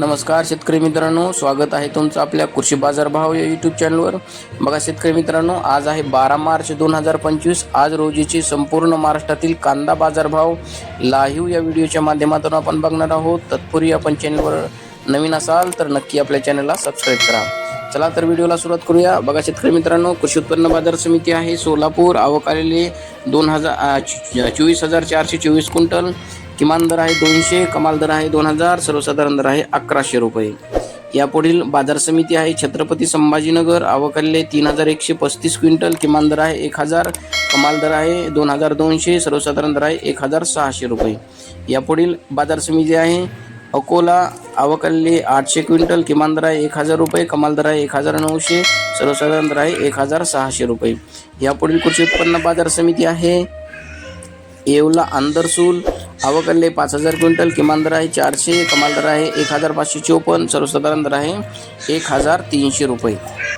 नमस्कार शेतकरी मित्रांनो. स्वागत आहे तुमचं आपल्या कृषी बाजार भाव या यूट्यूब चॅनलवर बघा शेतकरी मित्रांनो आज आहे बारा मार्च दोन हजार पंचवीस. आज रोजीचे संपूर्ण महाराष्ट्रातील कांदा बाजारभाव लाईव्ह या व्हिडिओच्या माध्यमातून आपण बघणार आहोत. तत्पूर्वी आपण चॅनलवर नवीन असाल तर नक्की आपल्या चॅनलला सबस्क्राईब करा. चला तर व्हिडिओला सुरुवात करूया. बघा शेतकरी मित्रांनो कृषी उत्पन्न बाजार समिती आहे सोलापूर. आवक आलेले दोन हजार चोवीस हजार चारशे चोवीस क्विंटल. किमान दर आहे दोनशे कमाल दर आहे दोन हजार सर्वसाधारण दर आहे अकराशे रुपये. यापुढील बाजार समिती आहे छत्रपती संभाजीनगर अवकल्ले तीन हजार एकशे पस्तीस क्विंटल किमान दर आहे एक हजार कमाल दर आहे दोन हजार दोनशे सर्वसाधारण दर आहे एक हजार सहाशे रुपये. यापुढील बाजार समिती आहे अकोला आवकले आठशे क्विंटल किमान दर आहे एक हजार रुपये कमाल दर आहे एक हजार नऊशे सर्वसाधारण दर आहे एक हजार सहाशे रुपये. यापुढील कृषी उत्पन्न बाजार समिती आहे येवला आंदरसूल आवकले पाच हजार क्विंटल किमान दर आहे चारशे कमाल दर आहे एक हजार पाचशे चोपन्न सर्वसाधारण दर आहे एक हजार तीनशे रुपये.